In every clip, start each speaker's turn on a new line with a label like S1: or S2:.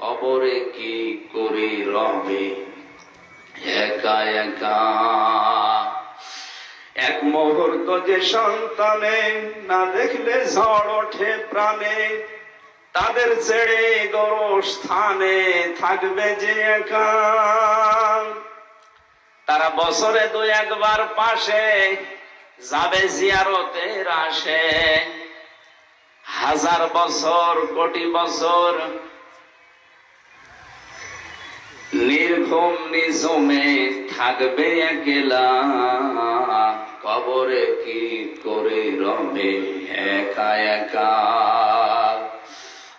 S1: কবরে কি করে রবে একা একা। এক মুহূর্ত যে সন্তানে না দেখলে ঝড় ওঠে প্রাণে, তাদের ছেড়ে স্থানে থাকবে যে একা। তারা বছরে দু একবার পাশে যাবে জিয়ারতের আসে। হাজার বছর, কোটি বছর নির্ঘুম নিঝুমে থাকবে একলা। কবরে কি করে রবে? একা একা।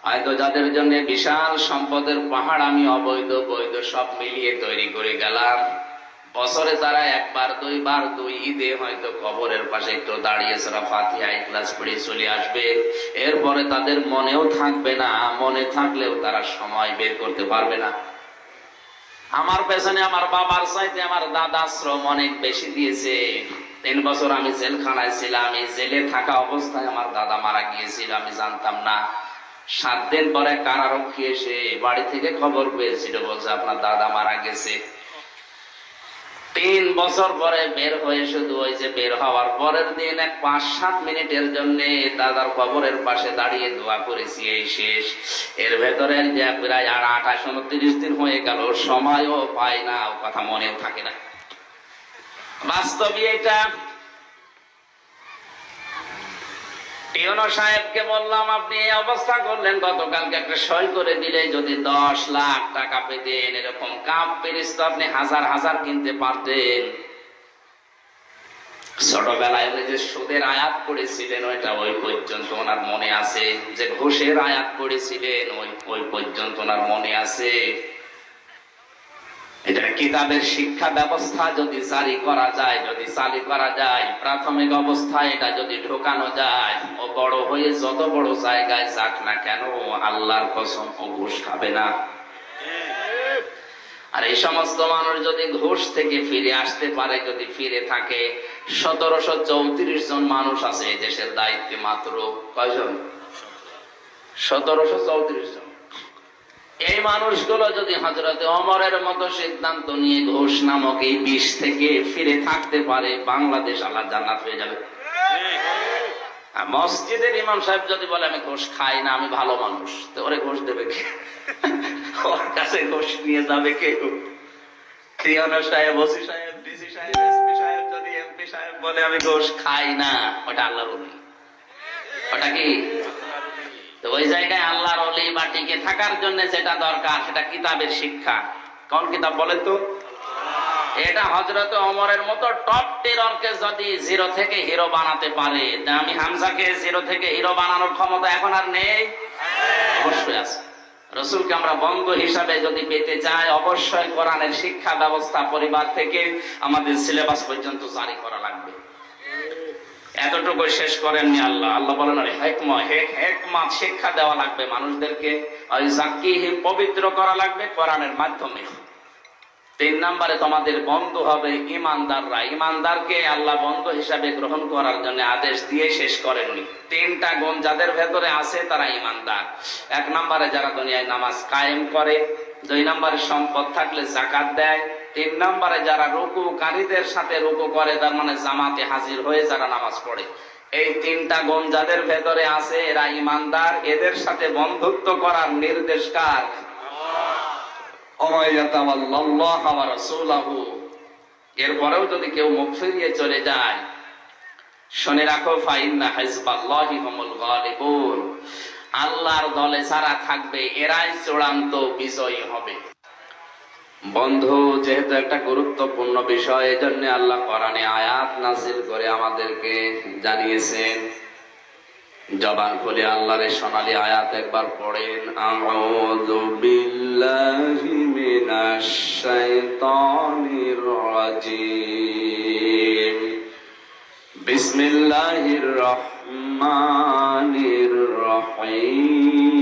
S1: হয়তো যাদের জন্য বিশাল সম্পদের পাহাড় আমি অবৈধ বৈধ সব মিলিয়ে তৈরি করে গেলাম। বছরে তারা একবার, দুইবার, দুই ঈদে হয়তো কবরের পাশে একটু দাঁড়িয়ে সারা ফাতিহা ক্লাস পড়ে চলে আসবে। এরপরে তাদের মনেও থাকবে না, মনে থাকলেও তারা সময় বের করতে পারবে না। আমার পেছনে আমার বাবার চাইতে আমার দাদা শ্রম অনেক বেশি দিয়েছে। তিন বছর আমি জেলখানায় ছিলাম, এই জেলে থাকা অবস্থায় আমার দাদা মারা গিয়েছিল, আমি জানতাম না। সাত দিন পরে কারারক্ষী এসে বাড়ি থেকে খবর পেয়েছিল, বলছে আপনার দাদা মারা গেছে। তিন বছর পরে বের হয়ে শুধু ওই যে বের হওয়ার পরের দিন এক পাঁচ সাত মিনিটের জন্য দাদার কবরের পাশে দাঁড়িয়ে দোয়া করেছি, এই শেষ। এর ভেতরে যে প্রায় আর আঠাশ উনত্রিশ দিন হয়ে গেল, সময়ও পায় না কথা মনেও থাকে না। বাস্তবে এটা সাহেবকে বললাম, আপনি এই অবস্থা করলেন গতকালকে একটা সই করে দিলে যদি দশ লাখ টাকা পেতেন, এরকম কাপ পেরিস তো আপনি হাজার হাজার কিনতে পারতেন। ছোটবেলায় উনি যে সুদের আয়াত করেছিলেন ওইটা ওই পর্যন্ত ওনার মনে আছে। যে ঘুষের আয়াত করেছিলেন ওই ওই পর্যন্ত ওনার মনে আছে। এটা কিতাবের শিক্ষা ব্যবস্থা যদি জারি করা যায়, যদি চালু করা যায়? প্রাথমিক অবস্থায় এটা যদি ঢোকানো যায়, ও বড় হয়ে যত বড় জায়গায় যাক না কেন, আল্লাহর কসম ও ঘুষ খাবে না। আর এই সমস্ত মানুষ যদি ঘুষ থেকে ফিরে আসতে পারে, যদি ফিরে থাকে, সতেরোশো চৌত্রিশ জন মানুষ আছে এই দেশের দায়িত্বে মাত্র। কয়জন? সতেরোশো চৌত্রিশ জন। এই মানুষগুলো যদি হজরতে অমরের মতো সিদ্ধান্ত নিয়ে ঘোষ নামক এই বিষ থেকে ফিরে থাকতে পারে, বাংলাদেশ আল্লাহ জান্নাত হয়ে যাবে। মসজিদের ইমাম সাহেব যদি বলে, আমি ঘোষ খাই না, আমি ভালো মানুষ, তো ওরে ঘোষ দেবে কে? ওর কাছে ঘোষ নিয়ে যাবে কে? টিয়ানো সাহেব, ওসি সাহেব, ডিসি সাহেব, এসপি সাহেব, যদি এমপি সাহেব বলে, আমি ঘোষ খাই না, ওটা আল্লাহর ওটা কি? তো ওই জায়গায় আল্লাহর অলি বা টিকে থাকার জন্য যেটা দরকার, সেটা কিতাবের শিক্ষা। কোন কিতাব বলেন তো? এটা হজরত অমরের মতো টপ টেররকে যদি জিরো থেকে হিরো বানাতে পারে, তা আমি হামজাকে জিরো থেকে হিরো বানানোর ক্ষমতা এখন আর নেই? অবশ্যই আছে। রসুলকে আমরা বঙ্গ হিসাবে যদি পেতে চাই, অবশ্যই কোরআনের শিক্ষা ব্যবস্থা পরিবার থেকে আমাদের সিলেবাস পর্যন্ত জারি করা এতটুকু শেষ করেননি আল্লাহ। আল্লাহ বলেন, আরে হেকমা হেক হেকমা শিক্ষা দেওয়া লাগবে মানুষদেরকে। পবিত্র করা লাগবে কোরআনের মাধ্যমে। তিন নম্বরে তোমাদের বন্ধু হবে ইমানদাররা। ইমানদারকে আল্লাহ বন্ধু হিসাবে গ্রহণ করার জন্য আদেশ দিয়ে শেষ করেননি। তিনটা গুণ যাদের ভেতরে আছে তারা ইমানদার। এক নম্বরে যারা দুনিয়ায় নামাজ কায়েম করে, দুই নম্বরে সম্পদ থাকলে জাকাত দেয় তিন নম্বরে যারা রুকুকারীদের সাথে রুকু করে, তার মানে জামাতে হাজির হয়ে যারা নামাজ পড়ে। এই তিনটা গুণ যাদের ভেতরে আছে, এরা ইমানদার, এদের সাথে বন্ধুত্ব করার নির্দেশ কার? এরপরেও যদি কেউ মুখ ফিরিয়ে চলে যায়, শুনে রাখো আল্লাহর দলে যারা থাকবে, এরাই চূড়ান্ত বিজয়ী হবে। বন্ধু, যেহেতু একটা গুরুত্বপূর্ণ বিষয়, এজন্য আল্লাহ কোরআনে আয়াত নাজিল করে আমাদেরকে জানিয়েছেন। জবান খুলে আল্লাহর এই সোনালী আয়াত একবার পড়েন। আউযু বিল্লাহি মিনাশ শাইতানির রাজিম। বিসমিল্লাহির রহমানির রহিম।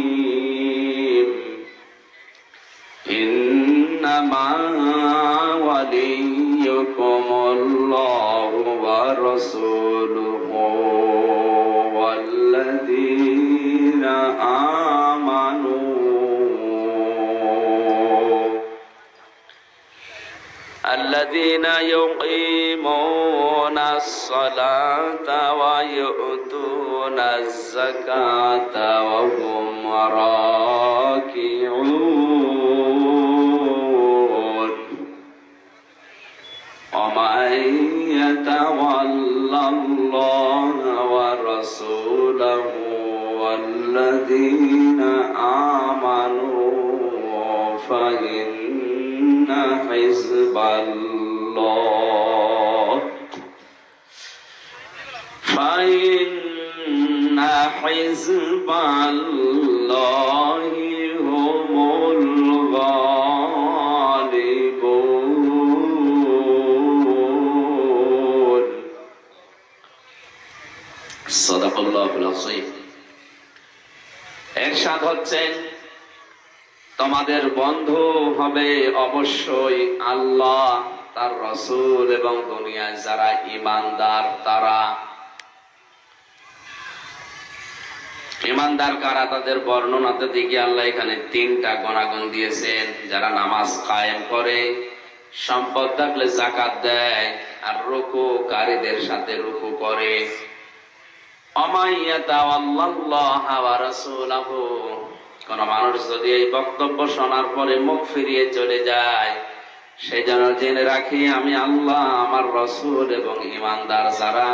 S1: الذين آمنوا. الذين يقيمون الصلاة ويؤتون الزكاة وهم رَاضُونَ والذين آمنوا فإن حزب الله. فإن حزب الله. এরশাদ হচ্ছেন তোমাদের বন্ধু হবে অবশ্যই আল্লাহ, তার রসুল এবং দুনিয়ায় যারা ইমানদার তারা। ইমানদার কারা? তাদের বর্ণনাতে দিকে আল্লাহ এখানে তিনটা গণাগুণ দিয়েছেন। যারা নামাজ কায়েম করে, সম্পদ থাকলে জাকাত দেয়, আর রুকু কারীদের সাথে রুকু করে। কোন মানুষ যদি এই বক্তব্য শোনার পরে মুখ ফিরিয়ে চলে যায় সেই জন্য জেনে রাখি, আমি আল্লাহ, আমার রসুল এবং ইমানদার যারা,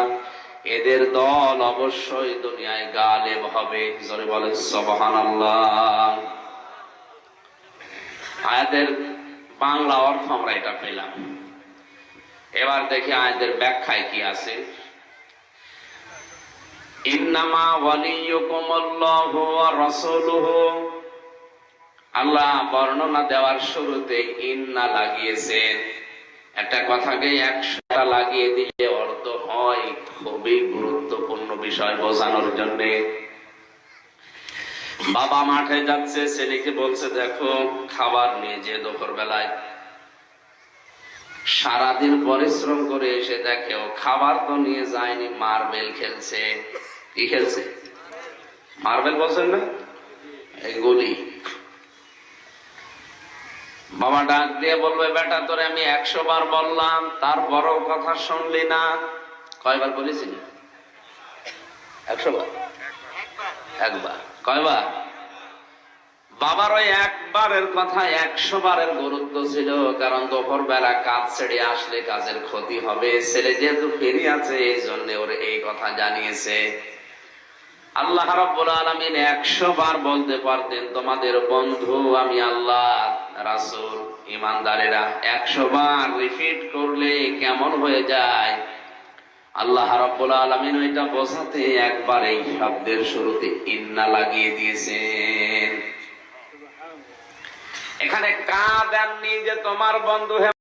S1: এদের দল অবশ্যই দুনিয়ায় গালেব হবে। জোরে বলে সবহান আল্লাহ আয়াতের বাংলা অর্থ আমরা এটা পেলাম। এবার দেখি আয়াতের ব্যাখ্যায় কি আছে। আল্লাহ বর্ণনা দেওয়ার শুরুতে ইন্না লাগিয়েছেন। একটা কথাকে একশোটা লাগিয়ে দিলে অর্থ হয় খুবই গুরুত্বপূর্ণ বিষয় বোঝানোর জন্য। বাবা মাঠে যাচ্ছে, ছেলেকে বলছে, দেখো, খাবার নিয়ে যে দুপুর বেলায় সারাদিন পরিশ্রম করে এসে দেখে ও খাবার তো নিয়ে যায়নি, মার্বেল খেলছে। কি খেলছে? মার্বেল বলছেন না? এগুলি বাবা ডাক দিয়ে বলবে, বেটা, তোরে আমি একশো বার বললাম, তার বড় কথা শুনলি না। কয়বার বলেছি একশো বার? একবার। কয়বার? বাবার ওই একবারের কথা একশো বারের গুরুত্ব ছিল, কারণ দুপুর বেলা কাজ ছেড়ে আসলে কাজের ক্ষতি হবে। ছেলে যেহেতু ফেরি আছে, এই জন্য ওর এই কথা জানিয়েছে। আল্লাহ রাব্বুল আলামিন একশো বার বলতে পারতেন, তোমাদের বন্ধু আমি আল্লাহ, রাসূল ইমানদারেরা একশো বার রিপিট করলে কেমন হয়ে যায়? আল্লাহ রাব্বুল আলামিন ওইটা বোঝাতে একবার এই শব্দের শুরুতে ইন্না লাগিয়ে দিয়েছেন। এখানে কা দেননি যে তোমার বন্ধু